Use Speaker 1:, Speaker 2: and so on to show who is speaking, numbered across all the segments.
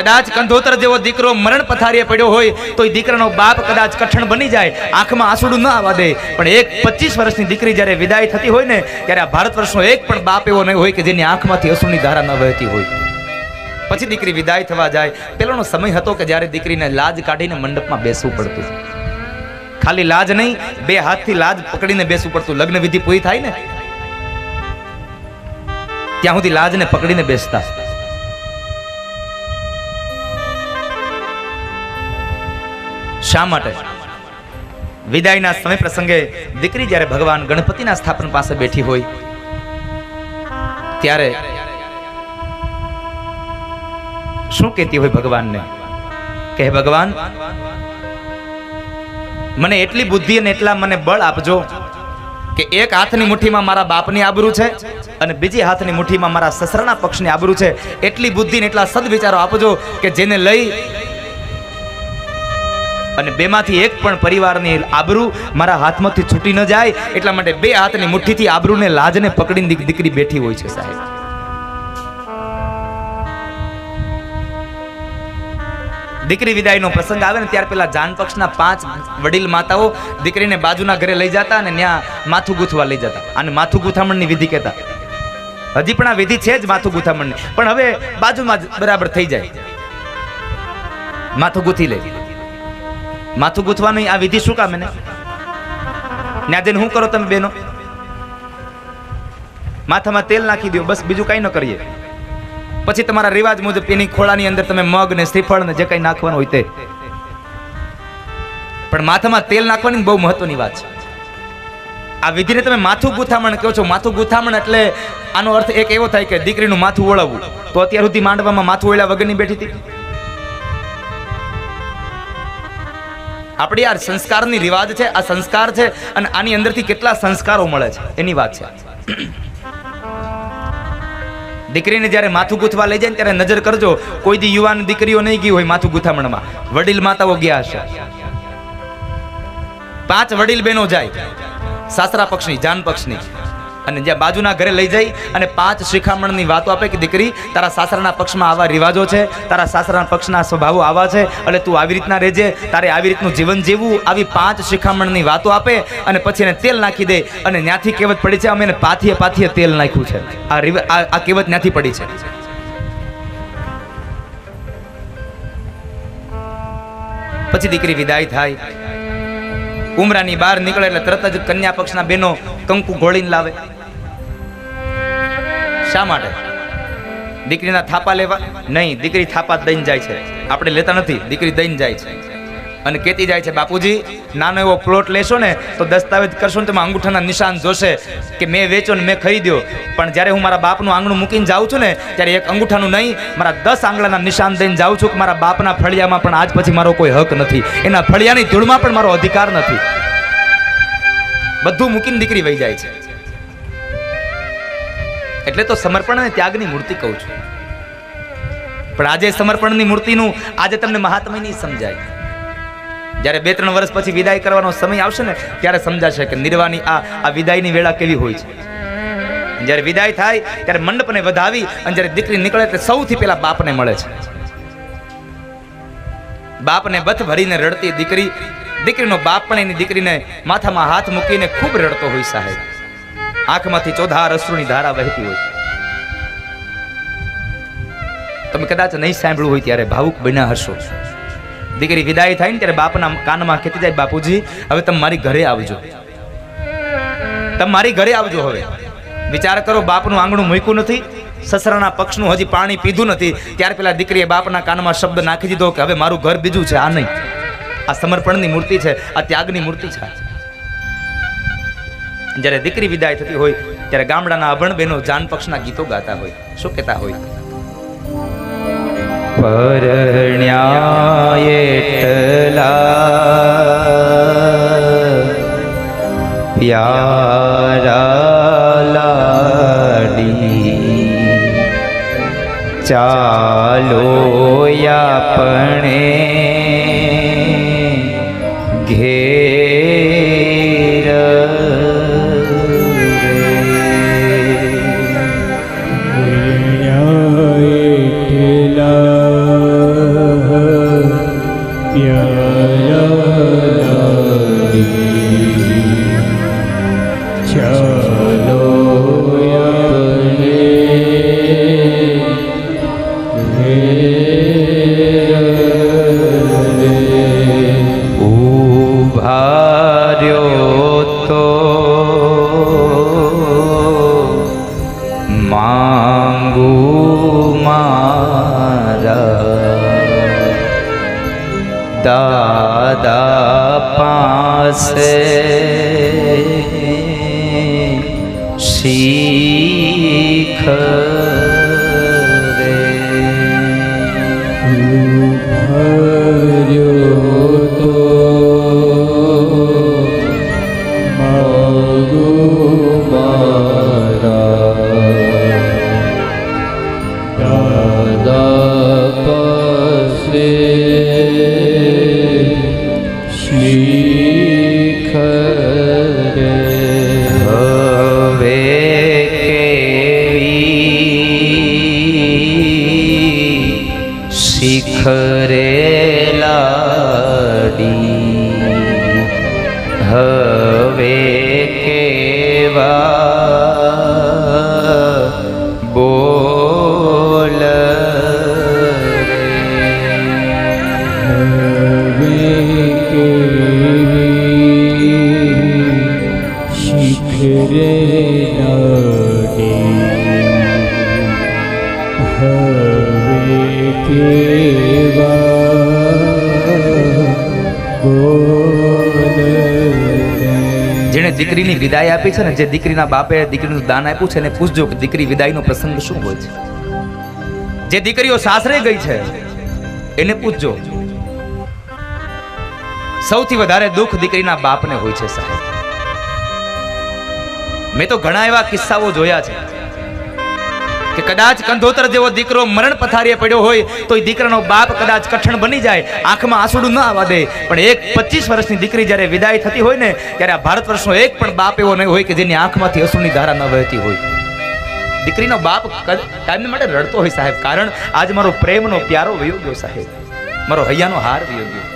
Speaker 1: કદાચ કંધોતર જેવો દીકરો મરણ પથારીએ પડ્યો હોય, તો એ દીકરાનો બાપ કદાચ કઠણ બની જાય, આંખમાં આંસુડું ન આવવા દે. પણ એક પચીસ વર્ષની દીકરી જ્યારે વિદાય થતી હોય ને, ત્યારે આ ભારત વર્ષનો એક પણ બાપ એવો નહીં હોય કે જેની આંખમાંથી અસુની ધારા ન વહેતી હોય. પછી દીકરી વિદાય થવા જાય. પેલોનો સમય હતો કે જ્યારે દીકરીને લાજ કાઢીને મંડપમાં બેસવું પડતું. ખાલી લાજ નહીં, બે હાથથી લાજ પકડીને બેસવું પડતું. લગ્ન વિધિ પૂરી થાય ને? ત્યાં સુધી લાજને પકડીને બેસતા. શા માટે? વિદાયના સમય પ્રસંગે દીકરી જ્યારે ભગવાન ગણપતિના સ્થાપન પાસે બેઠી હોય, ત્યારે શું કહેતી હોય ભગવાનને? કે ભગવાન, મને એટલી બુદ્ધિ અને એટલા મને બળ આપજો કે એક હાથની મુઠ્ઠીમાં મારા બાપની આબરૂ છે અને બીજી હાથની મુઠ્ઠીમાં મારા સસરાના પક્ષની આબરૂ છે. એટલી બુદ્ધિ ને એટલા સદવિચારો આપજો કે જેને લઈ અને બેમાંથી એક પણ પરિવારની આબરૂ મારા હાથમાંથી છૂટી ન જાય, એટલા માટે બે હાથની મુઠ્ઠીથી આબરૂને લાજને પકડીને દીક- દીકરી બેઠી હોય છે સાહેબ. દીકરી વિદાયનો પ્રસંગ આવે ને ત્યાર પેલા જાન પક્ષના પાંચ વડીલ માતાઓ દીકરીને બાજુના ઘરે લઈ જતા અને ત્યાં માથું ગૂંથવા લઈ જતા. અને માથું ગૂંથામણની વિધિ કહેતા. હજી પણ આ વિધિ છે જ માથું ગૂંથામણની. પણ હવે બાજુમાં જ બરાબર થઈ જાય. માથું ગૂંથી લે. માથું ગૂંથવાની આ વિધિ શું કામ એને? ત્યાં શું કરો તમે બેનો? માથામાં તેલ નાખી દો, બસ બીજું કઈ ન કરીએ. પછી તમારા રિવાજ મુજબ એની ખોળાની અંદર તમે મગ ને શ્રીફળ ને જે કઈ નાખવાનું હોય તે. પણ માથામાં તેલ નાખવાની બહુ મહત્વની વાત છે. આ વિધિને તમે માથું ગુથામણ કહો છો. માથું ગુથામણ એટલે આનો અર્થ એક એવો થાય કે દીકરીનું માથું ઓળવવું. તો અત્યાર સુધી માંડવામાં માથું ઓળ્યા વગરની બેઠી હતી? આપણી આ સંસ્કારની રિવાજ છે, આ સંસ્કાર છે અને આની અંદરથી કેટલા સંસ્કારો મળે છે, એની વાત છે. દીકરીને જ્યારે માથું ગૂંથવા લઈ જાય ત્યારે નજર કરજો, કોઈ દી યુવાન દીકરીઓ નહીં ગઈ હોય માથું ગૂંથામણમાં. વડીલ માતાઓ ગયા હશે. પાંચ વડીલ બહેનો જાય. સાસરા પક્ષની, જાન પક્ષની. અને જ્યાં બાજુના ઘરે લઈ જઈ અને પાંચ શિખામણની વાતો આપે કે દીકરી, તારા સાસરાના પક્ષમાં આવા રિવાજો છે, તારા સાસરાના પક્ષના સ્વભાવો આવા છે, એટલે તું આવી રીતના રહેજે, તારે આવી રીતનું જીવન જીવવું, આવી પાંચ શિખામણની વાતો આપે અને પછી એને તેલ નાખી દે અને ત્યાંથી કહેવત પડી છે, અમે એને પાથીએ પાથીએ તેલ નાખ્યું છે. આ આ કહેવત ત્યાંથી પડી છે. પછી દીકરી વિદાય થાય. ઉમરાની બહાર નીકળે એટલે તરત જ કન્યા પક્ષના બેનો કંકુ ઘોળીને લાવે. શા માટે? દીકરીના થાપા લેવા? નહીં, દીકરી થાપા દઈને જાય છે. આપણે લેતા નથી, દીકરી દઈને જાય છે. અને કહેતી જાય છે, બાપુજી, નાનો એવો પ્લોટ લેશો ને, તો દસ્તાવેજ કરશો ને તેમાં અંગૂઠાના નિશાન જોશે કે મેં વેચો ને મેં ખરીદ્યો. પણ જ્યારે હું મારા બાપનું આંગણું મૂકીને જાઉં છું ને, ત્યારે એક અંગૂઠાનું નહીં, મારા દસ આંગળાના નિશાન દઈને જાઉં છું કે મારા બાપના ફળિયામાં પણ આજ પછી મારો કોઈ હક નથી. એના ફળિયાની ધૂળમાં પણ મારો અધિકાર નથી. બધું મૂકીને દીકરી વહી જાય છે. એટલે તો સમર્પણ અને ત્યાગની મૂર્તિ કહું છું. પણ આજે સમર્પણની મૂર્તિનું આજે તમને મહાત્મય નહીં સમજાય. જ્યારે બે ત્રણ વર્ષ પછી વિદાય કરવાનો સમય આવશે ને, ત્યારે સમજાશે કે નિર્વાની આ આ વિદાયની વેળા કેવી હોય છે. જ્યારે વિદાય થાય, ત્યારે મંડપને વધાવી અને જ્યારે દીકરી નીકળે એટલે સૌથી પહેલા બાપને મળે છે. બાપને બથ ભરીને રડતી દીકરી, દીકરીનો બાપ પણ એની દીકરીને માથામાં હાથ મૂકીને ખૂબ રડતો હોય સાહેબ. આંખમાંથી ચોધાર અશ્રુની ધારા વહેતી હોય. તમે કદાચ નહીં સાંભળ્યું હોય ત્યારે ભાવુક બન્યા હશો. દીકરી વિદાય થાય ને ત્યારે બાપના કાનમાં કહેતી જાય, બાપુજી, હવે તમે મારી ઘરે આવજો. તમે મારી ઘરે આવજો હવે. વિચાર કરો, બાપનું આંગણું મૂક્યું નથી, સસરાના પક્ષનું હજી પાણી પીધું નથી. ત્યાર પેલા દીકરીએ બાપના કાનમાં શબ્દ નાખી દીધો કે, હવે મારું ઘર બીજું છે, આ નહીં. આ સમર્પણની મૂર્તિ છે, આ ત્યાગની મૂર્તિ છે. જ્યારે દીકરી વિદાય થતી હોય, ત્યારે ગામડાના અભણ બહેનો જાન પક્ષના ગીતો ગાતા હોય. શું કહેતા હોય? ચાલો આપણે ઘેર શિખરે લાડી. દીકરીની વિદાય આપી છે ને જે દીકરીના બાપે દીકરીનું દાન આપ્યું છે એને પૂછજો કે દીકરી વિદાયનો પ્રસંગ શું હોય છે. જે દીકરીઓ સાસરે ગઈ છે, એને પૂછજો. સૌથી વધારે દુઃખ દીકરીના બાપને હોય છે સાહેબ. મેં તો ઘણા એવા કિસ્સાઓ જોયા છે. કે કદાચ કંધોતર જેવો દીકરો મરણ પથારીએ પડ્યો હોય તો એ દીકરાનો બાપ કદાચ કઠણ બની જાય, આંખમાં આંસુડું ના આવવા દે. પણ એક પચીસ વર્ષની દીકરી જ્યારે વિદાય થતી હોય ને, ત્યારે આ ભારત વર્ષનો એક પણ બાપ એવો નહીં હોય કે જેની આંખમાંથી અસુની ધારા ન વહેતી હોય. દીકરીનો બાપ કાયમ માટે રડતો હોય સાહેબ, કારણ આજ મારો પ્રેમનો પ્યારો વયો સાહેબ. મારો હૈયાનો હાર વયો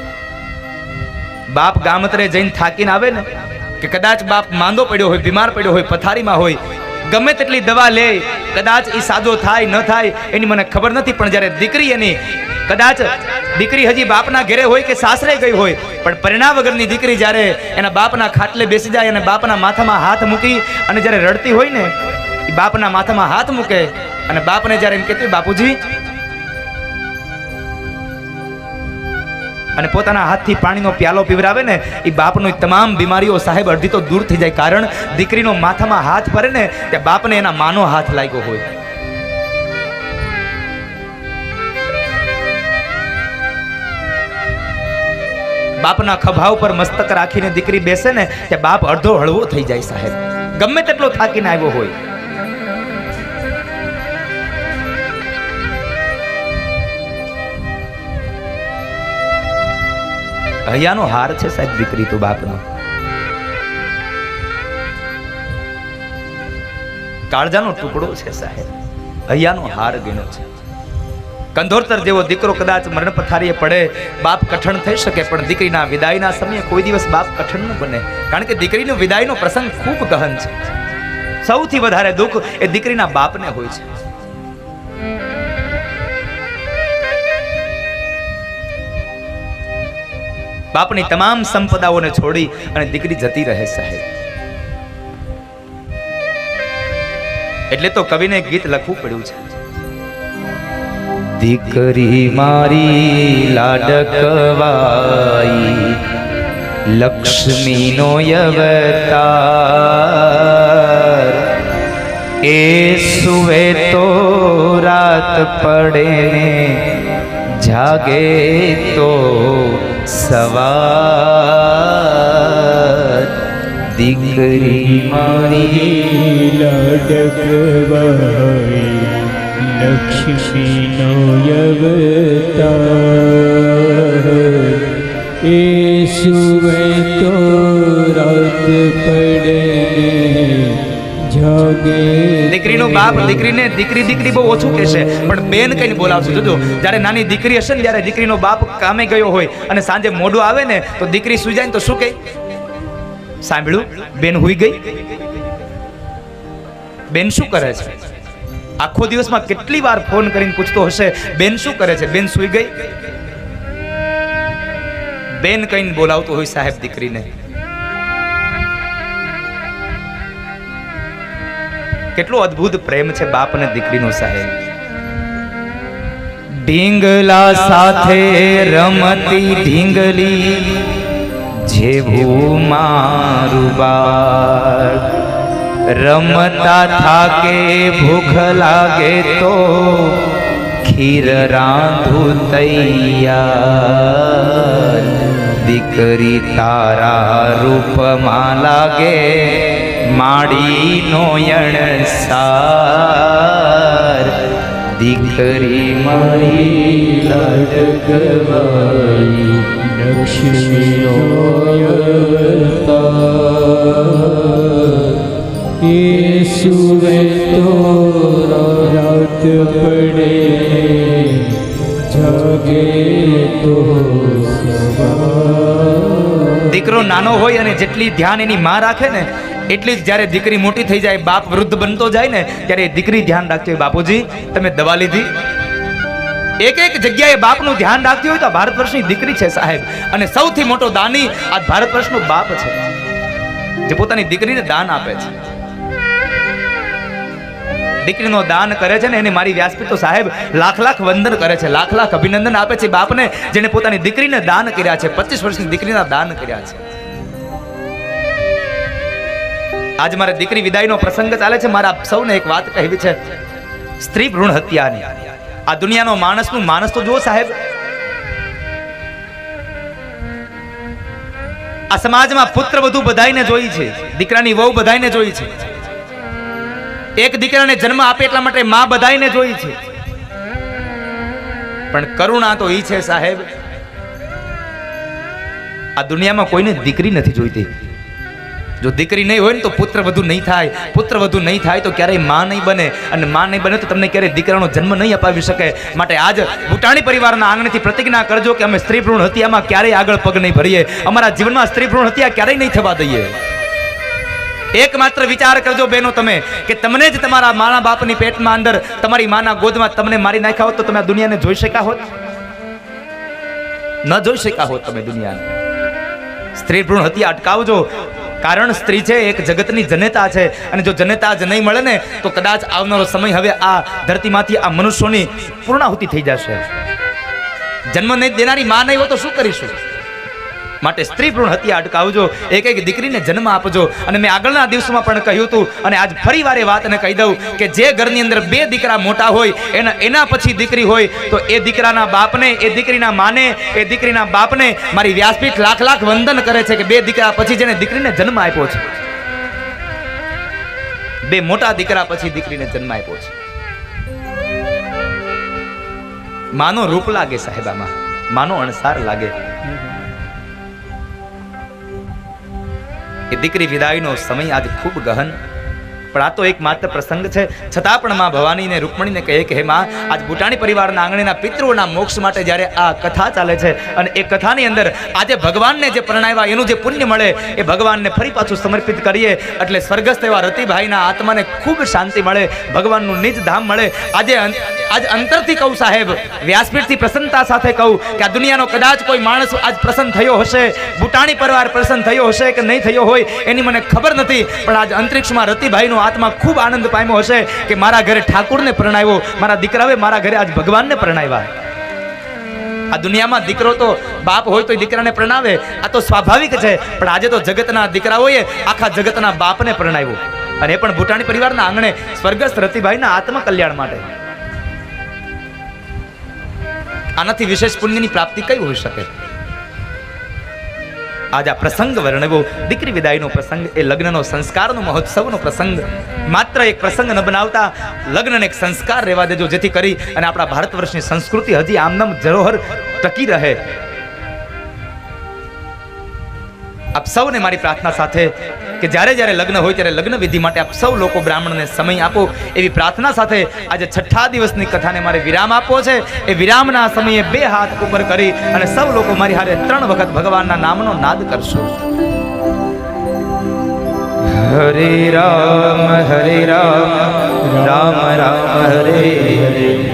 Speaker 1: બાપ ગામતરે જઈને થાકીને આવે ને, કે કદાચ બાપ માંદો પડ્યો હોય, બીમાર પડ્યો હોય, પથારીમાં હોય ગમે તેટલી દવા લે, કદાચ એ સાજો થાય, ન થાય, એની મને ખબર નથી, પણ જ્યારે દીકરી એની કદાચ દીકરી હજી બાપના ઘરે હોય કે સાસરે ગઈ હોય, પણ પરિણામ વગરની દીકરી જ્યારે એના બાપના ખાટલે બેસી જાય અને બાપના માથામાં હાથ મૂકી અને જ્યારે રડતી હોય ને એ બાપના માથામાં હાથ મૂકે અને બાપને જ્યારે એમ કહેતી બાપુજી અને પોતાના હાથથી પાણીનો પ્યાલો પીવરાવે ને એ બાપનો તમામ બીમારીઓ સાહેબ અડધી તો દૂર થઈ જાય. કારણ દીકરીનો માથામાં હાથ ફરે ને ત્યાં બાપને એના માનો હાથ લાગ્યો હોય. બાપના ખભા ઉપર મસ્તક રાખીને દીકરી બેસે ને ત્યાં બાપ અડધો હળવો થઈ જાય સાહેબ. ગમે તેટલો થાકીને આવ્યો હોય. હૈયાનો હાર છે સાહેબ દીકરી તો બાપનો. કાળજાનો ટુકડો છે સાહેબ. હૈયાનો હાર ગણ્યો છે. કંધોરતર જેવો દીકરો કદાચ મરણ પથારીએ પડે, બાપ કઠણ થઈ શકે, પણ દીકરીના વિદાયના સમયે કોઈ દિવસ બાપ કઠણ ન બને. કારણ કે દીકરીનો વિદાયનો પ્રસંગ ખૂબ ગહન છે. સૌથી વધારે દુઃખ એ દીકરીના બાપને હોય છે. બાપની તમામ સંપદાઓને છોડી અને દીકરી જતી રહે સાહેબ. એટલે તો કવિને ગીત લખવું પડ્યું છે. દીકરી મારી લાડકવાઈ લક્ષ્મીનો અવતાર. એ સુવે તો રાત પડે જાગે તો સવાર. દીકરી મારી
Speaker 2: લડકવાઈ લક્ષ્મીનો યવતા એ સુવે તો રાત પડે.
Speaker 1: દીકરીનો બાપ દીકરીને દીકરી દીકરી બહુ ઓછું કહેશે પણ બેન કઈ બોલાવશે જોજો જ્યારે નાની દીકરી હશે ને ત્યારે દીકરીનો બાપ કામે ગયો હોય અને સાંજે મોડું આવે ને તો દીકરી સુઈ જાય ને તો શું કહે? સાંભળ્યું? બેન હુઈ ગઈ? બેન શું કરે છે? આખો દિવસમાં કેટલી વાર ફોન કરીને પૂછતો હશે બેન શું કરે છે? બેન સુઈ ગઈ? બેન કઈને બોલાવતો હોય સાહેબ દીકરીને. કેટલો અદ્ભુત પ્રેમ છે બાપ અને દીકરીનો સાહેબ. ઢીંગલા સાથે રમતી ઢીંગલી જેવું મારું બાળ. રમતા થાકે ભૂખ લાગે તો ખીર રાંધું તૈયાર. દીકરી તારા રૂપમાં લાગે માડી નોયણ સાર દીકરી મારી
Speaker 2: લાડકવાઈ લક્ષ્મીનો અવતાર એ સુવે તો રાત પડે જાગે તો
Speaker 1: દીકરો નાનો હોય અને જેટલી ધ્યાન એની માં રાખે ને એટલી જ જ્યારે દીકરી મોટી થઈ જાય, બાપ વૃદ્ધ બનતો જાય ને, ત્યારે દીકરી ધ્યાન રાખતી હોય બાપુજી. તમે દવા લીધી. એક એક જગ્યાએ બાપનું ધ્યાન રાખતી હોય તો ભારત વર્ષની દીકરી છે સાહેબ. અને સૌથી મોટો દાની આ ભારત વર્ષનો બાપ છે. જે પોતાની દીકરીને દાન આપે છે. દીકરીનો દાન કરે છે ને, એને મારી વ્યાસપીઠ સાહેબ લાખ લાખ વંદન કરે છે. લાખ લાખ અભિનંદન આપે છે બાપને જેને પોતાની દીકરીને દાન કર્યા છે. પચીસ વર્ષની દીકરીના દાન કર્યા છે. આજ મારે દીકરી વિદાયનો પ્રસંગ ચાલે છે. મારા સૌને એક વાત કહેવી છે. સ્ત્રી ભ્રૂણ હત્યાની. આ દુનિયાનો માણસનું માણસ તો જુઓ સાહેબ. આ સમાજમાં પુત્ર વધુ બધાઈને જોઈ છે. દીકરાની વહુ બધાઈને જોઈ છે. એક દીકરાને જન્મ આપે એટલા માટે મા બધાઈને જોઈ છે. પણ કરુણા તો ઈ છે સાહેબ. આ દુનિયામાં કોઈને દીકરી નથી જોઈતી. જો દીકરી નહીં હોય ને તો પુત્ર વધુ નહીં થાય. પુત્ર વધુ નહીં થાય તો ક્યારેયમાં નહીં બને. અને માં નહીં બને તો તમને ક્યારેય દીકરાનો જન્મ નહીં અપાવી શકે. માટે આજ ભૂટાણી પરિવારના આંગણેથી પ્રતિજ્ઞા કરજો કે અમે સ્ત્રી ભ્રૂણ હત્યામાં ક્યારેય આગળ પગ નહીં ભરીએ. અમારા જીવનમાં સ્ત્રી ભ્રૂણ હત્યા ક્યારેય નહીં થવા દઈએ. એકમાત્ર વિચાર કરજો બેનો તમે, કે તમને જ તમારા માના બાપની પેટમાં અંદર તમારી માના ગોદમાં તમને મારી નાખ્યા હોત તો તમે દુનિયાને જોઈ શક્યા હોત? ન જોઈ શક્યા હોત તમે દુનિયાને. સ્ત્રી ભ્રૂણ હત્યા અટકાવજો. કારણ સ્ત્રી છે, એક જગતની જનેતા છે. અને જો જનેતા જ નહીં મળે ને, તો કદાચ આવનારો સમય હવે આ ધરતીમાંથી આ મનુષ્યોની પૂર્ણાહુતિ થઈ જશે. જન્મ નહીં દેનારી માં નહીં હોય તો શું કરીશું? માટે સ્ત્રી ભ્રૂણ હત્યા અટકાવજો. એક એક દીકરીને જન્મ આપજો. અને મેં આગળના દિવસોમાં પણ કહ્યું હતું, અને આજ ફરી વાર વાતને કહી દઉં કે જે ઘરની અંદર બે દીકરા મોટા હોય, એના એના પછી દીકરી હોય, તો એ દીકરાના બાપને, એ દીકરીના માને, એ દીકરીના બાપને મારી વ્યાસપીઠ લાખ લાખ વંદન કરે છે કે બે દીકરા પછી જેને દીકરીને જન્મ આપ્યો છે. બે મોટા દીકરા પછી દીકરીને જન્મ આપ્યો છે. માનો રૂપ લાગે સાહેબામાં માનો અણસાર લાગે. એ દીકરી વિદાયનો સમય આજ ખૂબ ગહન પણ આ તો એક પ્રસંગ છે. છતાં પણ માં ભવાનીને, રૂકમણીને કહે કે, હે માં, આજ ભૂટાણી પરિવારના આંગણીના પિતૃઓના મોક્ષ માટે જ્યારે આ કથા ચાલે છે અને એ કથાની અંદર આજે ભગવાનને જે પરણાવ્યા, એનું જે પુણ્ય મળે, એ ભગવાનને ફરી પાછું સમર્પિત કરીએ. એટલે સ્વર્ગસ્થ એવા રતિભાઈના આત્માને ખૂબ શાંતિ મળે, ભગવાનનું નિજ ધામ મળે. આજે આજ અંતરથી કહું સાહેબ, વ્યાસપીઠથી પ્રસન્નતા સાથે કહું કે આ દુનિયાનો કદાચ કોઈ માણસ આજ પ્રસન્ન થયો હશે, ભૂટાણી પરિવાર પ્રસન્ન થયો હશે કે નહીં થયો હોય, એની મને ખબર નથી. પણ આજ અંતરિક્ષમાં રતિભાઈનો આત્મા ખૂબ આનંદ પામ્યો હશે કે મારા ઘરે ઠાકુરને પ્રણાવ્યો, મારા દીકરાએ મારા ઘરે આજ ભગવાનને પ્રણાવ્યા. આ દુનિયામાં દીકરો તો બાપ હોય તો દીકરાને પ્રણાવે, આ તો સ્વાભાવિક છે, પણ આજે તો જગતના દીકરાઓએ આખા જગતના બાપને પરણાવ્યો. અને એ પણ ભૂટાણી પરિવારના આંગણે સ્વર્ગસ્થ રતિભાઈના આત્મા કલ્યાણ માટે. આનાથી વિશેષ પુણ્યની પ્રાપ્તિ કઈ હોઈ શકે? આજ આ પ્રસંગ વર્ણવ્યો દીકરી વિદાયનો પ્રસંગ, એ લગ્નનો સંસ્કારનો મહોત્સવનો પ્રસંગ. માત્ર એક પ્રસંગ ન બનાવતા, લગ્નને એક સંસ્કાર રહેવા દેજો, જેથી કરી અને આપણા ભારત વર્ષની સંસ્કૃતિ હજી આમનામ જરોહર ટકી રહે. આપ સૌને મારી પ્રાર્થના સાથે કે જ્યારે જ્યારે લગ્ન હોય ત્યારે લગ્ન વિધિ માટે આપ સૌ લોકો બ્રાહ્મણને સમય આપો એવી પ્રાર્થના સાથે આજે છઠ્ઠા દિવસની કથાને મારે વિરામ આપવો છે. એ વિરામના સમયે બે હાથ ઉપર કરી અને સૌ લોકો મારી હારે ત્રણ વખત ભગવાનના નામનો નાદ કરશો. હરે રામ હરે રામ રામ રામ, હરે હરે.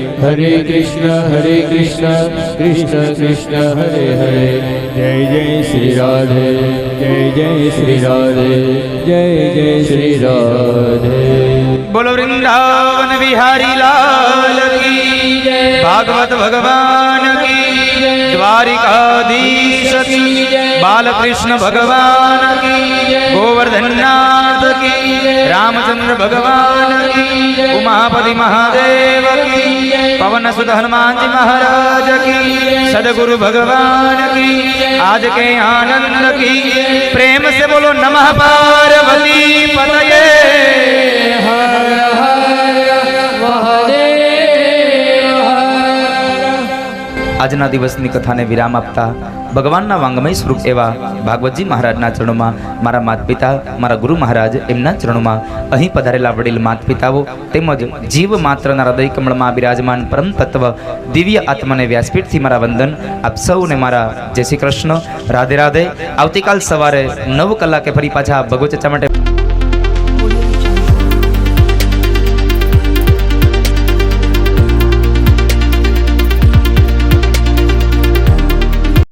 Speaker 2: હરે કૃષ્ણ હરે કૃષ્ણ કૃષ્ણ કૃષ્ણ હરે હરે જય જય શ્રી રાધે જય જય શ્રી રાધે જય જય શ્રી રાધે
Speaker 1: બોલો વૃંદાવન વિહારી લાલ કી જય, ભાગવત ભગવાન કી દ્વારિકાધીશ બાલકૃષ્ણ ભગવાન કી જય નાથ કી રામચંદ્ર ભગવાન કી ઉમાપતિ મહાદેવ કી પવન સુદ હનુમાનજી મહારાજ કી સદગુરુ ભગવાન કી આજ કે આનંદ કી પ્રેમ સે બોલો
Speaker 2: નમઃ પાર્વતી પતયે
Speaker 1: આજના દિવસની કથાને વિરામ આપતા ભગવાનના વાંગમય સ્વરૂપ એવા ભાગવતજી મહારાજના ચરણોમાં મારા માત પિતા મારા ગુરુ મહારાજ એમના ચરણોમાં અહીં પધારેલા વડીલ માત પિતાઓ તેમજ જીવ માત્રના હૃદય કમળમાં બિરાજમાન પરમ તત્વ દિવ્ય આત્માને વ્યાસપીઠથી મારા વંદન. આપ સૌને મારા જય શ્રી કૃષ્ણ. રાધે રાધે. આવતીકાલ સવારે નવ કલાકે ફરી પાછા ભગવત ચર્ચા માટે